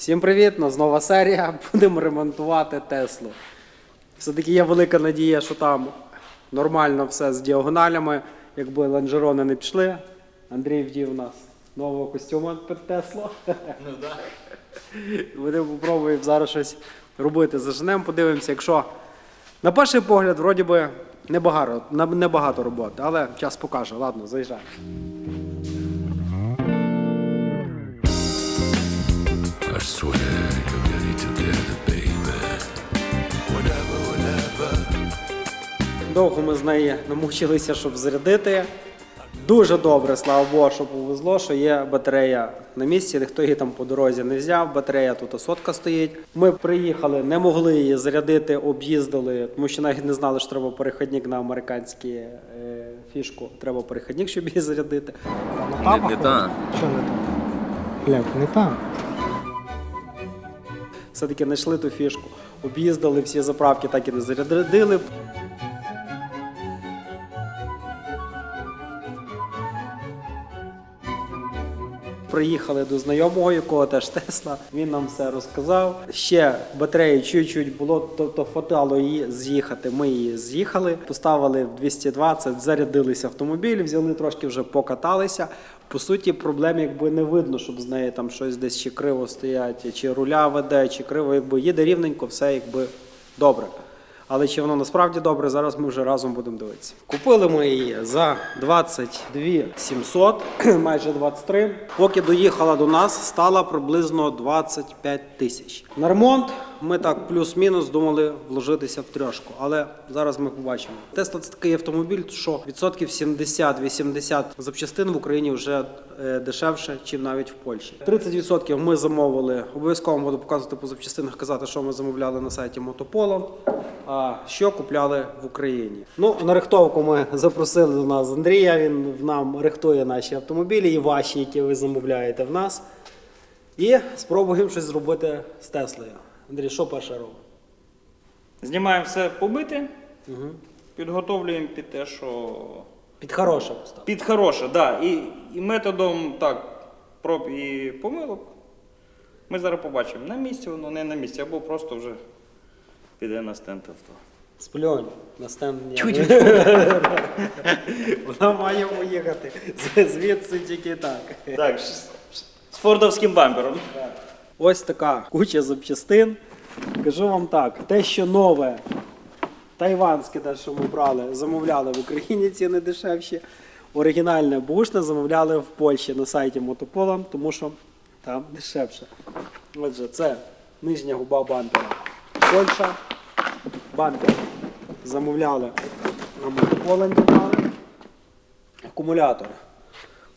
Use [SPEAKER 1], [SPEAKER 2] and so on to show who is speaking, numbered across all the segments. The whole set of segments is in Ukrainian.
[SPEAKER 1] Всім привіт! Нас нова серія. Будемо ремонтувати Теслу. Все-таки є велика надія, що там нормально все з діагоналями. Якби лонжерони не пішли. Андрій вдів у нас нового костюма під Теслу. Ну так. Будемо спробуємо зараз щось робити. Заженемо, подивимося, якщо на перший погляд, вроді би, небагато, небагато роботи, але час покаже. Ладно, заїжджай.
[SPEAKER 2] Swear you're getting together, baby. Whatever, whatever.
[SPEAKER 1] Довго ми з неї намучилися, щоб зарядити. Дуже добре, слава Богу, що повезло, що є батарея на місці, ніхто її там по дорозі не взяв. Батарея тут сотка стоїть. Ми приїхали, не могли її зарядити, об'їздили, тому що навіть не знали, що треба перехідник на американську е, фішку. Треба перехідник, щоб її зарядити.
[SPEAKER 3] Не, не та.
[SPEAKER 1] Що не так?
[SPEAKER 4] Блядь, не там.
[SPEAKER 1] Все-таки знайшли ту фішку. Об'їздили всі заправки, так і не зарядили. Приїхали до знайомого, якого теж Тесла. Він нам все розказав. Ще батареї чуть-чуть було, тобто хватало її з'їхати. Ми її з'їхали, поставили в 220, зарядилися автомобіль, взяли трошки вже покаталися. По суті, проблем якби не видно, щоб з неї там щось десь чи криво стоять, чи руля веде, чи криво, якби їде рівненько, все якби добре. Але чи воно насправді добре, зараз ми вже разом будемо дивитися. Купили ми її за 22 700, майже 23. Поки доїхала до нас, стала приблизно 25 тисяч. На ремонт ми так плюс-мінус думали вложитися в трьошку, але зараз ми побачимо. Тесла це такий автомобіль, що відсотків 70-80 запчастин в Україні вже е, дешевше, ніж навіть в Польщі. 30% ми замовили. Обов'язково буду показувати по запчастинах, казати, що ми замовляли на сайті Мотополо. А що купляли в Україні? Ну, на рихтовку ми запросили до нас Андрія. Він нам рихтує наші автомобілі і ваші, які ви замовляєте в нас. І спробуємо щось зробити з Теслою. Андрій, що перше робимо?
[SPEAKER 5] Знімаємо все побите, підготовлюємо під те, що
[SPEAKER 1] Під хороше поставити.
[SPEAKER 5] під хороше, да. І, і методом так, проб і помилок. Ми зараз побачимо, на місці воно, не на місці, або просто вже піде на стенд авто.
[SPEAKER 1] Спльонь на стенд. ні. Вона має поїхати. Звідси тільки так.
[SPEAKER 5] Так, з фордовським бампером.
[SPEAKER 1] Ось така куча запчастин. Кажу вам так, те, що нове, тайванське, те, що ми брали, замовляли в Україні ціни дешевші. Оригінальне бушне замовляли в Польщі на сайті Мотопола, тому що там дешевше. Отже, це нижня губа бампера. Польща. Бампер замовляли на Мотополанді. Акумулятор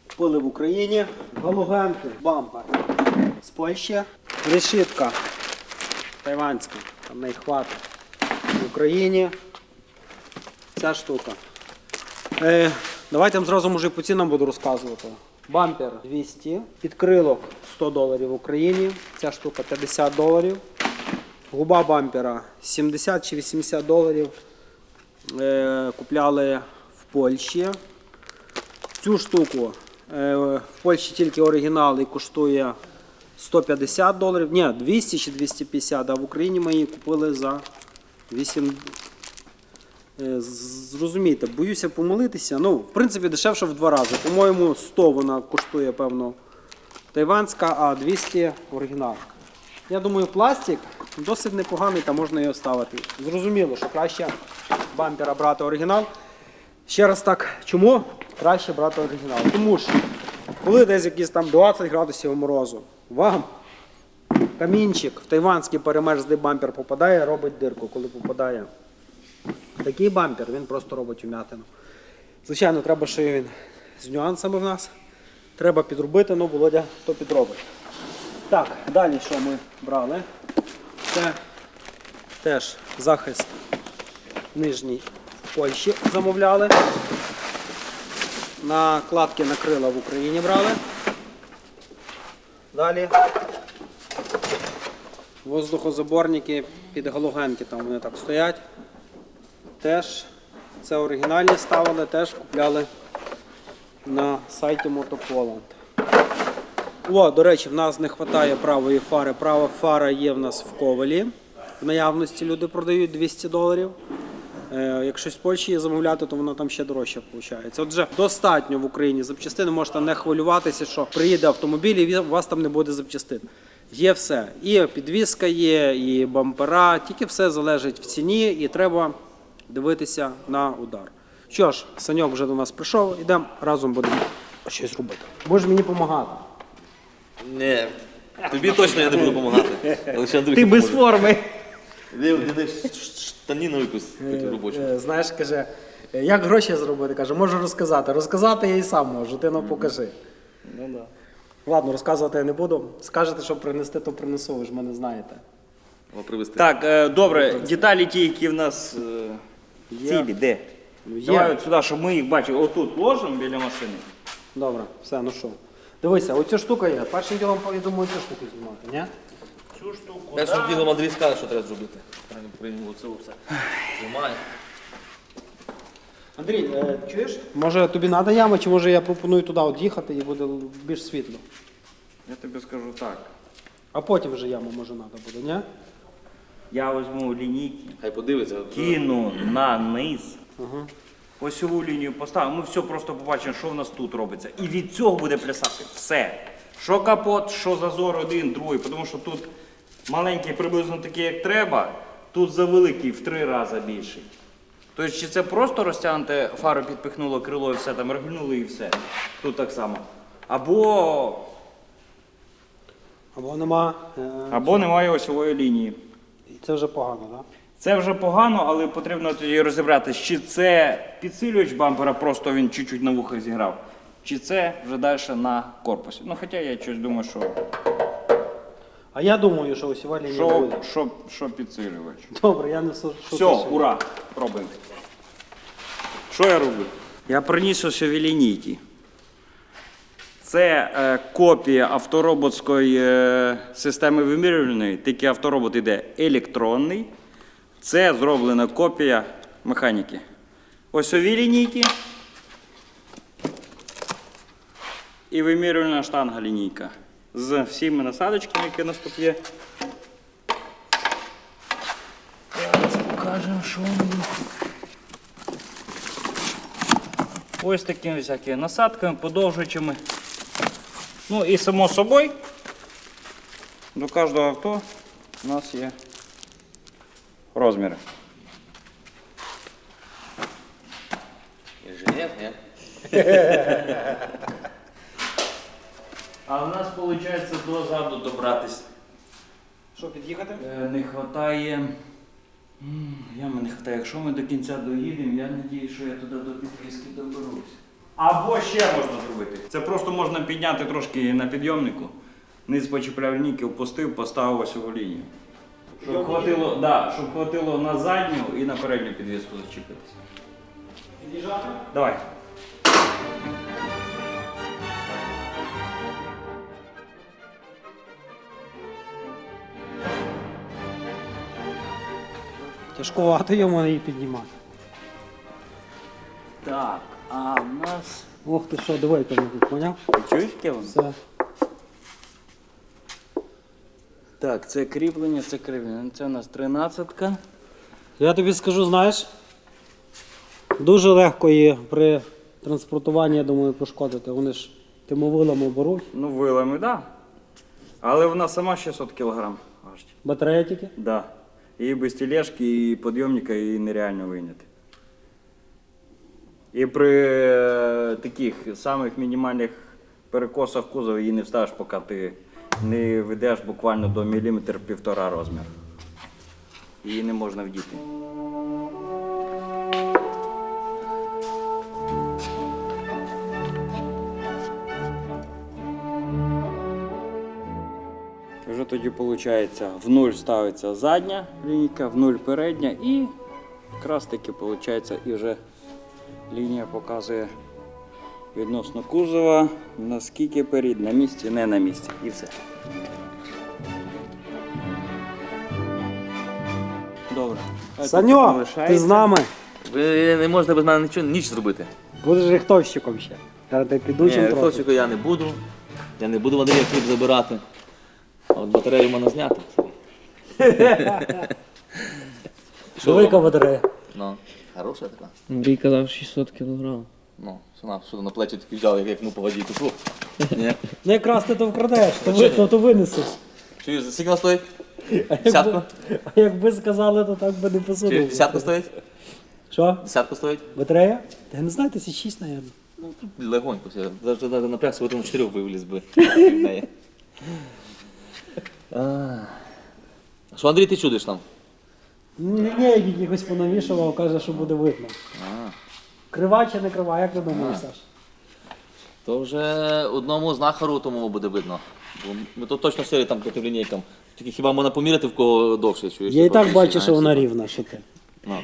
[SPEAKER 1] купили в Україні. Галогенки, бампер Польщі. Решітка тайванська, там неї хватить. В Україні. Ця штука. Е, давайте я вам зразу може по цінам буду розказувати. Бампер 200, підкрилок 100 доларів в Україні. Ця штука 50 доларів. Губа бампера 70 чи 80 доларів. Е, купляли в Польщі. Цю штуку е, в Польщі тільки оригінал і коштує 150 доларів. Ні, 200 чи 250, а в Україні ми її купили за 8. Е, Зрозумійте, боюся помилитися. Ну, в принципі, дешевше в два рази. По-моєму, 100 вона коштує, певно, тайванська, а 200 оригінал. Я думаю, пластик досить непоганий, та можна його ставити. Зрозуміло, що краще бампера брати оригінал. Ще раз так, чому краще брати оригінал? Тому що коли десь якісь там 20 градусів морозу, вам камінчик в тайванський перемерзлий бампер попадає, робить дирку, коли попадає. Такий бампер, він просто робить умятину. Звичайно, треба, що він з нюансами в нас. Треба підробити, ну Володя то підробить. Так, далі що ми брали? Це теж захист нижній в Польщі замовляли. Накладки на крила в Україні брали. Далі воздухозаборники під галогенки, там вони так стоять. Теж це оригінальні ставили, теж купляли на сайті Мотополанд. О, до речі, в нас не вистачає правої фари. Права фара є в нас в ковалі. В наявності люди продають 200 доларів. Е, якщо з Польщі замовляти, то воно там ще дорожче виходить. Отже, достатньо в Україні запчастин. Можете не хвилюватися, що приїде автомобіль і у вас там не буде запчастин. Є все. І підвізка є, і бампера, тільки все залежить в ціні, і треба дивитися на удар. Що ж, Саньок вже до нас прийшов, ідемо разом будемо щось робити. Будеш мені допомагати.
[SPEAKER 3] Ні, тобі точно я не буду допомагати.
[SPEAKER 5] Ти без
[SPEAKER 3] допоможе.
[SPEAKER 5] форми.
[SPEAKER 3] Де, де, де ш- ш- штаніну якусь хотів робочу.
[SPEAKER 1] Е, Знаєш, каже, е, як гроші зробити? Каже, можу розказати. Розказати я і сам можу, ти нам покажи.
[SPEAKER 5] Ну да.
[SPEAKER 1] Ладно, розказувати я не буду. Скажете, що принести, то принесу, ви ж мене знаєте.
[SPEAKER 3] Привезти.
[SPEAKER 5] Так, е, добре, деталі ті, які в нас е, цілі, де?
[SPEAKER 1] Ну, є.
[SPEAKER 5] Давай от сюди, щоб ми їх бачили. Отут ложимо біля машини.
[SPEAKER 1] Добре, все, ну що. Дивися, оця штука є. Першим ділом, я цю штуку знімати, ні?
[SPEAKER 5] Цю штуку.
[SPEAKER 3] Першим ділом Андрій скаже, що треба зробити. Приймемо оце все. Знімає.
[SPEAKER 1] Андрій, е, чуєш? Може тобі треба яма, чи може я пропоную туди от їхати і буде більш світло.
[SPEAKER 5] Я тобі скажу так.
[SPEAKER 1] А потім вже яму може треба буде, ні?
[SPEAKER 5] Я візьму лінійки,
[SPEAKER 3] Хай подивиться.
[SPEAKER 5] кину на низ.
[SPEAKER 1] Ага.
[SPEAKER 5] Осьову лінію поставимо, ми все просто побачимо, що в нас тут робиться. І від цього буде плясати все. Що капот, що зазор один, другий, тому що тут маленький приблизно такий, як треба, тут завеликий в три рази більший. Тобто, чи це просто розтягнуте, фару підпихнуло крило і все, там регульнули і все. Тут так само. Або,
[SPEAKER 1] Або нема. е,
[SPEAKER 5] або немає осьової лінії.
[SPEAKER 1] і Це вже погано, так?
[SPEAKER 5] Це вже погано, але потрібно тоді розібратися, чи це підсилювач бампера, просто він чуть-чуть на вухах зіграв, чи це вже далі на корпусі. Ну, хоча я щось думаю, що,
[SPEAKER 1] А я думаю, що осьова лінія
[SPEAKER 5] що,
[SPEAKER 1] буде.
[SPEAKER 5] що, що підсилювач.
[SPEAKER 1] Добре, я не шутку.
[SPEAKER 5] Все, ура! Пробуємо. Що я роблю? Я приніс осьові лінійки. Це е, копія автороботської е, системи вимірювальної, тільки авторобот йде електронний. Це зроблена копія механіки. Осьові лінійки. І вимірювальна штанга лінійка. З всіми насадочками, які у нас тут є. Зараз покажемо, що вони. Ось такими всякими насадками, подовжуючими. Ну і само собою, до кожного авто у нас є розміри.
[SPEAKER 3] Інженер, ні?
[SPEAKER 5] А в нас виходить дозаду добратися.
[SPEAKER 1] Що, під'їхати?
[SPEAKER 5] Е, Не вистачає. Ями не вистачає. Якщо ми до кінця доїдемо, я сподіваюся, що я туди до підвіски доберусь. Або ще можна зробити. Це просто можна підняти трошки на підйомнику. Низ почіпляв лінійки, опустив, поставив ось у лінію. Щоб хватило, да, щоб хватило на задню і на передню підвіску зачепитися.
[SPEAKER 1] Під'їжджати?
[SPEAKER 5] Давай.
[SPEAKER 1] Тяжкувато йому її піднімати.
[SPEAKER 5] Так, а в нас.
[SPEAKER 1] Ох ти що, давай там тут, поняв?
[SPEAKER 5] Ти чуєш, Кевин?
[SPEAKER 1] Все.
[SPEAKER 5] Так, це кріплення, це кріплення. Це у нас тринадцятка.
[SPEAKER 1] Я тобі скажу, знаєш, дуже легко її при транспортуванні, я думаю, пошкодити. Вони ж тимовилами беруть.
[SPEAKER 5] Ну, вилами, так. Да. Але вона сама 600 кг важить.
[SPEAKER 1] Батарея тільки.
[SPEAKER 5] Да. І без тележки, і підйомника її нереально вийняти. І при е, таких самих мінімальних перекосах кузова її не вставиш, поки ти не ведеш буквально до міліметр півтора розмір. Її не можна вдіти. Вже тоді виходить, в нуль ставиться задня лінійка, в нуль передня і якраз таки виходить і вже лінія показує відносно кузова, наскільки перед на місці, не на місці. І все. Добре.
[SPEAKER 1] Саньо, ти з нами.
[SPEAKER 3] Ви не можете без мене нічого ніч зробити.
[SPEAKER 1] Будеш рихтовщиком ще. Зараз ти
[SPEAKER 3] Ні,
[SPEAKER 1] трохи.
[SPEAKER 3] хлопчику я не буду. Я не буду в Андрія хліб забирати. А от батарею можна зняти.
[SPEAKER 1] Велика батарея.
[SPEAKER 3] Ну, хороша така.
[SPEAKER 6] Андрій казав 600 кілограм.
[SPEAKER 3] Ну, сюди на плечі таки взяв, як, ну по воді тушу. Ні.
[SPEAKER 1] Ну якраз ти то вкрадеш, то, ви, то, то винесеш.
[SPEAKER 3] Чуєш, скільки вона стоїть?
[SPEAKER 1] А якби,
[SPEAKER 3] Десятку?
[SPEAKER 1] а якби сказали, то так би не
[SPEAKER 3] Чуєш,
[SPEAKER 1] посунув.
[SPEAKER 3] десятку стоїть?
[SPEAKER 1] Що?
[SPEAKER 3] Десятку стоїть?
[SPEAKER 1] Батарея? Та я не знаю, тисяч шість, мабуть.
[SPEAKER 3] Ну, тут легонько все. Навіть навіть напрягся, в тому чотирьох вивліз би. неї. А. Що, Андрій, ти чудиш там?
[SPEAKER 1] Ні, якихось понавішував, каже, що буде видно.
[SPEAKER 3] А.
[SPEAKER 1] Крива чи не крива, як ти думаєш, Саш?
[SPEAKER 3] То вже одному знахару тому буде видно. Бо Ми то точно сірі там проти лінійкам. Тільки хіба можна поміряти, в кого довше чуєш?
[SPEAKER 1] Я і
[SPEAKER 3] типу,
[SPEAKER 1] так бачу, що вона
[SPEAKER 3] типу.
[SPEAKER 1] рівна, що ти.
[SPEAKER 3] Ну.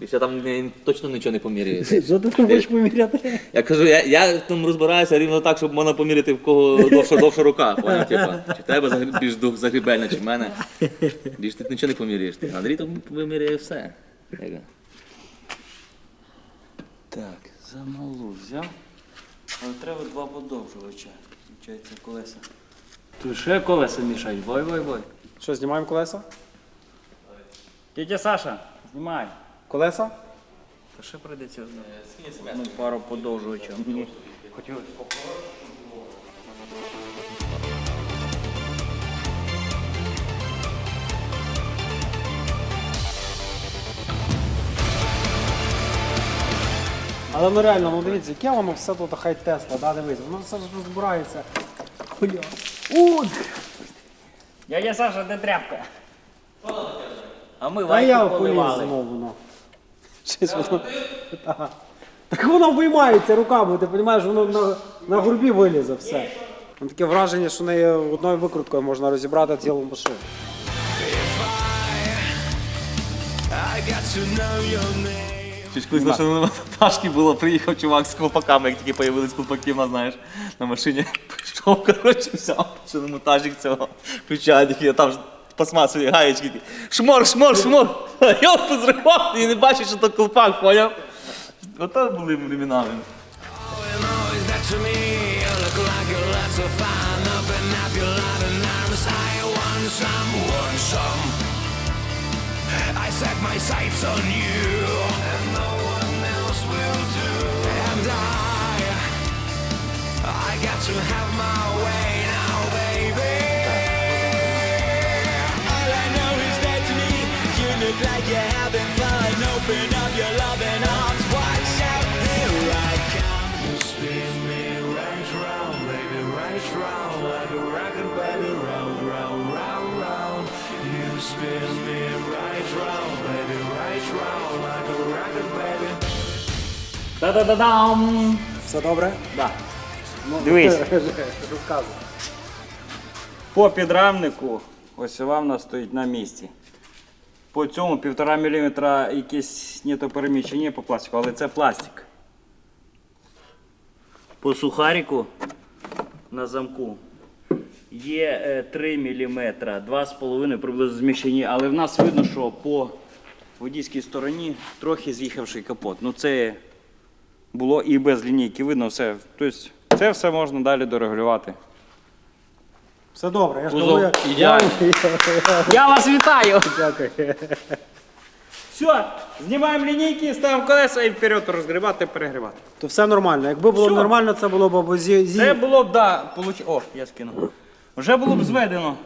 [SPEAKER 3] Більше там не- точно нічого не поміряє.
[SPEAKER 1] Що ти там хочеш поміряти?
[SPEAKER 3] Я кажу, я, я тому розбираюся рівно так, щоб можна поміряти, в кого довша, довша рука. Поняв, типа, чи в тебе загр- більш дух загрібельна, чи в мене. Більш ти нічого не поміряєш. Ти. Андрій там виміряє все.
[SPEAKER 5] Так, замалу взяв. Але треба два подовжувача. Включається колеса. Тут ще колеса мішають. Бой, бой, бой.
[SPEAKER 1] Що, знімаємо колеса?
[SPEAKER 5] Тетя Саша, знімай.
[SPEAKER 1] Колеса?
[SPEAKER 5] Та ще прийдеться ну, пару подовжувачів. Мені хотілося.
[SPEAKER 1] Але ну реально, ну дивіться, яке воно все тут хай Тесла, да, дивись, воно все ж розбирається. Хуя. У,
[SPEAKER 5] Дядя Саша, де тряпка? А ми
[SPEAKER 1] Та я
[SPEAKER 5] вайку
[SPEAKER 1] поліз
[SPEAKER 5] поливали.
[SPEAKER 1] знову, ну. Щось воно. Ага. Так воно виймається руками, ти розумієш, воно на, на грубі вилізе все. Ну, Таке враження, що неї одною викруткою можна розібрати цілу машину.
[SPEAKER 3] Ж колись на шиномонтажці було, приїхав чувак з колпаками, як тільки появились колпаки, на, знаєш, на машині. Прийшов, коротше, взяв шиномонтажник цього, включає такий, а там ж пластмасові гаєчки. Шмор, шмор, шмор. Я позривав і не бачив, що то колпак, поняв? Ото були временами.
[SPEAKER 5] Та-да-да-дам!
[SPEAKER 1] Все добре?
[SPEAKER 5] Да.
[SPEAKER 1] Ну,
[SPEAKER 5] Дивись.
[SPEAKER 1] Розказуй.
[SPEAKER 5] По підрамнику ось вона в нас стоїть на місці. По цьому 1,5 мм якесь нетопереміщення по пластику, але це пластик. По сухаріку на замку є е, 3 мм, 2,5 приблизно зміщені, але в нас видно, що по водійській стороні трохи з'їхавший капот. Ну це було і без лінійки, видно все. Тобто це все можна далі дорегулювати.
[SPEAKER 1] Все добре, я ж
[SPEAKER 3] Кузов
[SPEAKER 1] кажу, я-
[SPEAKER 3] ідеальний.
[SPEAKER 1] я-
[SPEAKER 5] Я вас вітаю!
[SPEAKER 1] Дякую.
[SPEAKER 5] Все, знімаємо лінійки, ставимо колеса і вперед розгрібати, перегрівати.
[SPEAKER 1] То все нормально. Якби було
[SPEAKER 5] Всьо.
[SPEAKER 1] нормально, це було б або зі, зі...
[SPEAKER 5] Це було б, да, получ... О, я скину. Вже було б зведено.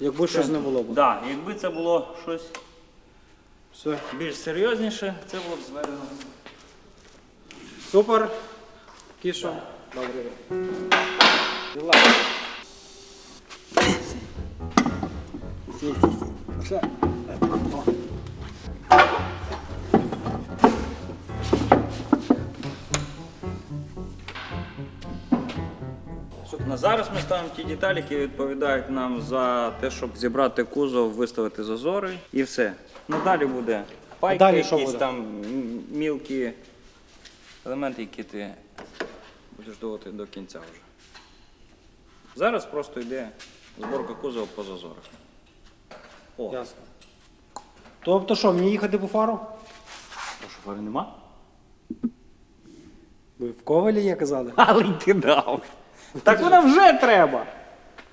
[SPEAKER 1] якби щось не було б.
[SPEAKER 5] Да, якби це було щось
[SPEAKER 1] Все.
[SPEAKER 5] більш серйозніше, це було б зведено.
[SPEAKER 1] Супер. Кішо. Добре. Діла.
[SPEAKER 5] На зараз ми ставимо ті деталі, які відповідають нам за те, щоб зібрати кузов, виставити зазори і все. Ну далі буде пайки,
[SPEAKER 1] далі що
[SPEAKER 5] якісь
[SPEAKER 1] буде?
[SPEAKER 5] там м, мілкі елементи, які ти будеш доводити до кінця вже. Зараз просто йде зборка кузова по зазорах. О,
[SPEAKER 1] Ясно. Тобто що, мені їхати по фару?
[SPEAKER 5] а шофера нема?
[SPEAKER 1] Ви в ковалі є казали?
[SPEAKER 5] Але й ти дав. Так вона вже треба.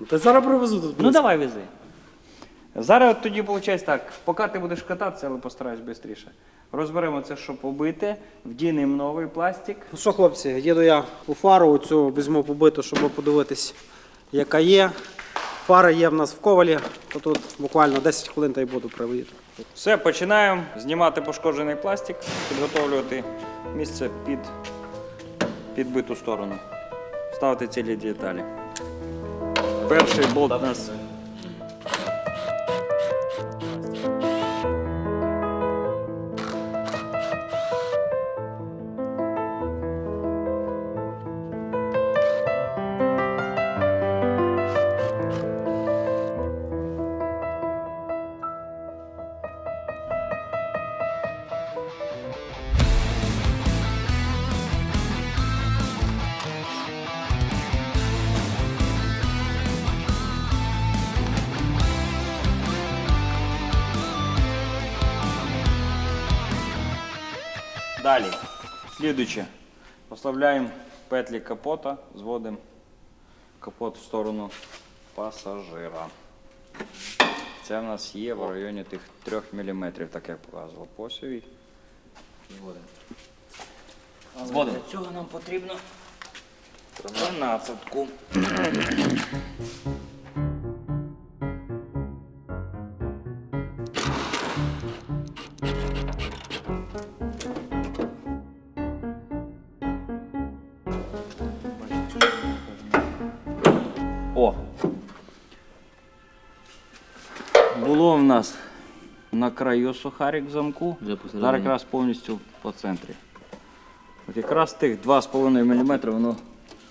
[SPEAKER 1] Ну, Та зараз привезу тут.
[SPEAKER 5] Ну давай вези. Зараз от тоді виходить так, поки ти будеш кататися, але постараюсь швидше. Розберемо це, що побите, вдінемо новий пластик.
[SPEAKER 1] Ну що, хлопці, їду я у фару, оцю візьму побиту, щоб подивитись, яка є. Фара є в нас в ковалі, то тут буквально 10 хвилин та й буду приводити.
[SPEAKER 5] Все, починаємо знімати пошкоджений пластик, підготовлювати місце під підбиту сторону. Ставити цілі деталі. Перший болт у нас. Слідуюче. Поставляємо петлі капота, зводимо капот в сторону пасажира. Це в нас є в районі тих 3 мм, так як показував посівій. Зводимо. Для цього нам потрібно 13-ку. Краю сухарик в замку. Зараз якраз повністю по центрі. От якраз тих 2,5 мм воно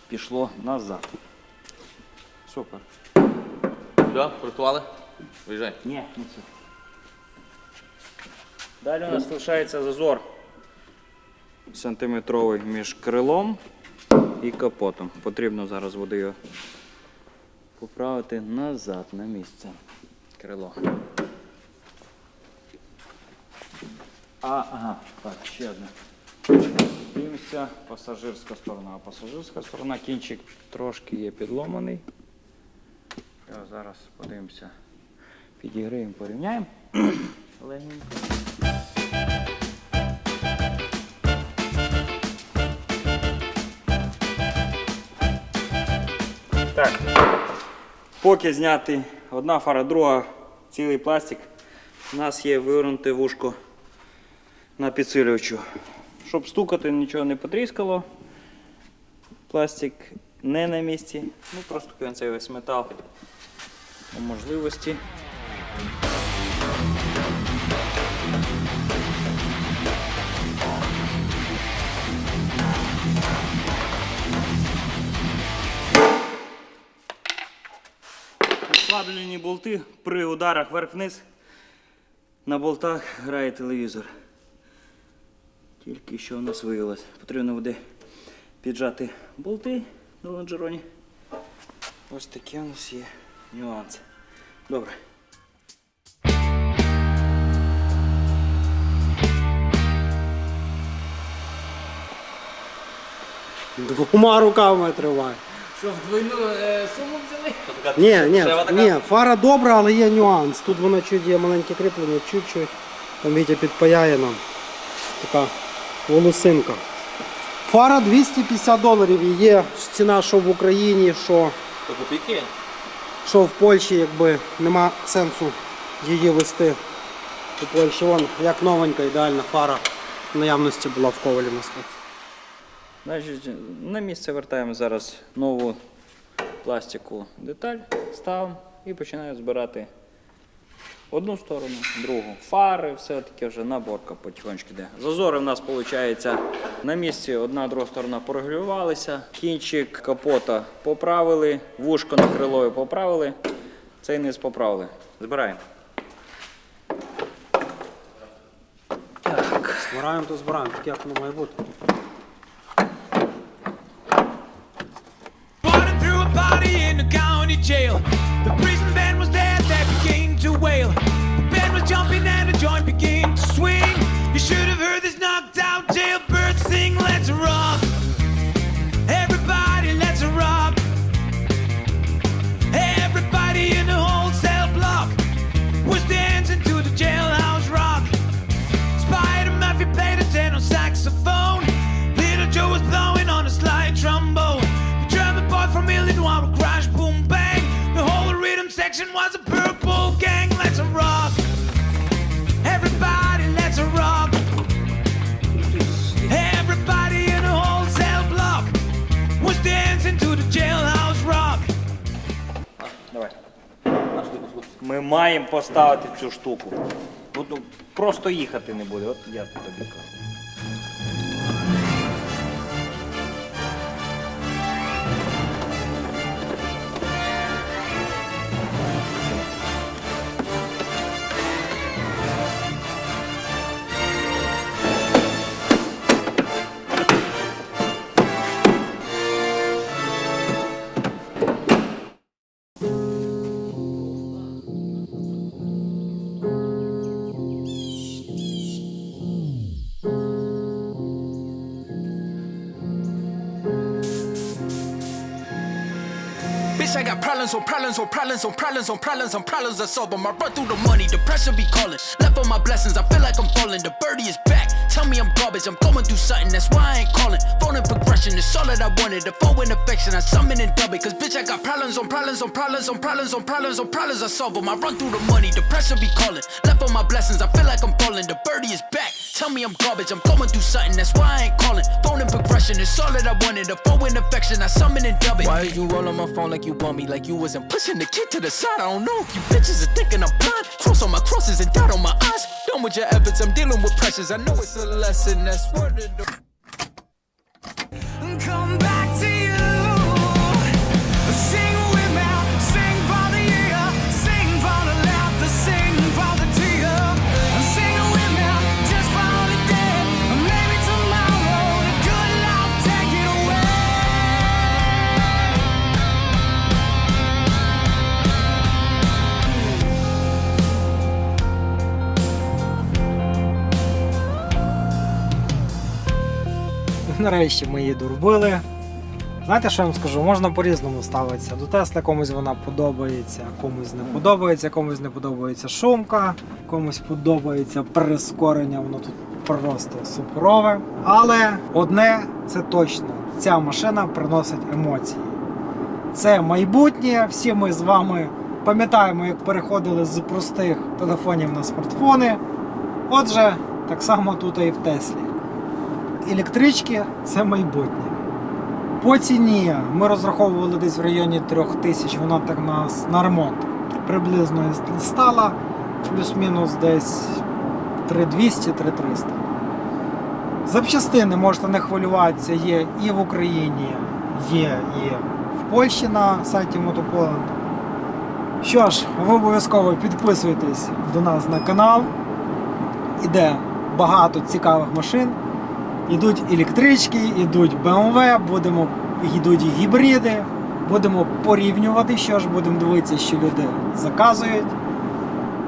[SPEAKER 5] пішло назад. Супер.
[SPEAKER 3] Все, приготували? Виїжджай.
[SPEAKER 5] Ні, не це. Далі у нас лишається зазор сантиметровий між крилом і капотом. Потрібно зараз буде його поправити назад на місце. Крило. А, ага, так, ще одне. Дивимося, пасажирська сторона. А пасажирська сторона, кінчик трошки є підломаний. Його зараз подивимося. Підіграємо, порівняємо. Легенько. Так. Поки зняти одна фара, друга цілий пластик. У нас є вивернуте вушко на підсилювачу. Щоб стукати, нічого не потріскало. Пластик не на місці. Ну просто кінцевий весь метал по можливості. Ослаблені болти при ударах вверх-вниз. На болтах грає телевізор. Тільки що у нас виявилось. Потрібно буде піджати болти на лонжероні. Ось такі у нас є нюанси. Добре.
[SPEAKER 1] Двома руками триває.
[SPEAKER 3] Що, в двойну суму взяли?
[SPEAKER 1] Ні, ні,
[SPEAKER 3] така?
[SPEAKER 1] ні, фара добра, але є нюанс. Тут вона чуть є маленьке кріплення, чуть-чуть. Там Вітя підпаяє нам. Така волосинка. Фара 250 доларів є ціна, що в Україні, що, що в Польщі, якби нема сенсу її вести. У Польщі вон, як новенька, ідеальна фара в наявності була в ковалі на.
[SPEAKER 5] Значить, на місце вертаємо зараз нову пластику деталь, ставимо і починаю збирати одну сторону, другу. Фари, все таке вже наборка потихонечку йде. Зазори в нас виходить на місці одна друга сторона порегулювалися, кінчик капота поправили, вушко на крилою поправили, цей низ поправили. Збираємо.
[SPEAKER 1] Збираємо, то збираємо, так як воно має бути.
[SPEAKER 7] Section was a purple gang. Let's rock. Everybody, let's rock. Everybody in a wholesale block was dancing to the jailhouse rock.
[SPEAKER 5] Давай. Ми маємо поставити цю штуку. Ну, просто їхати не буде, от я тобі кажу.
[SPEAKER 8] I got problems on problems on problems on problems on problems on problems I solve 'em. I run through the money, the pressure be calling. Left on my blessings, I feel like I'm falling. The birdie is back. Tell me I'm garbage, I'm going through something, that's why I ain't calling. Phone and progression, it's all that I wanted. The phone in affection, I summon and dub it. Cause bitch, I got problems on problems on problems on problems on problems on problems I solve 'em. I run through the money, the pressure be calling. Left on my blessings, I feel like I'm falling. The birdie is back. Tell me I'm garbage, I'm going through something, that's why I ain't calling. Phone and progression, it's all that I wanted. A phone in affection, I summon and dub it. Why are you rolling my phone like you want me? Like you wasn't pushing the kid to the side. I don't know if you bitches are thinking I'm blind. Cross on my crosses and dot on my eyes. Done with your efforts, I'm dealing with pressures. I know it's a lesson that's worth it.
[SPEAKER 7] Come back
[SPEAKER 1] нарешті ми її доробили. Знаєте, що я вам скажу? Можна по-різному ставитися. До Тесла комусь вона подобається, комусь не подобається, комусь не подобається шумка, комусь подобається прискорення, воно тут просто суперове. Але одне це точно: ця машина приносить емоції. Це майбутнє. Всі ми з вами пам'ятаємо, як переходили з простих телефонів на смартфони. Отже, так само тут і в Теслі. Електрички це майбутнє. По ціні ми розраховували десь в районі 3000 тисяч, вона так нас на ремонт приблизно стала, плюс-мінус десь 3200-3300. Запчастини можете не хвилюватися, є і в Україні, є і в Польщі на сайті Мотополанд. Що ж, ви обов'язково підписуйтесь до нас на канал. Іде багато цікавих машин. Ідуть електрички, ідуть BMW, будемо, йдуть гібриди. Будемо порівнювати, що ж будемо дивитися, що люди заказують.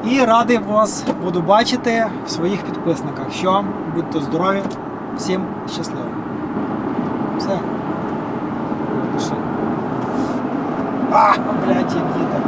[SPEAKER 1] І радий вас буду бачити в своїх підписниках. Що, будьте здорові, всім щасливо. Все. А, блядь, як їде.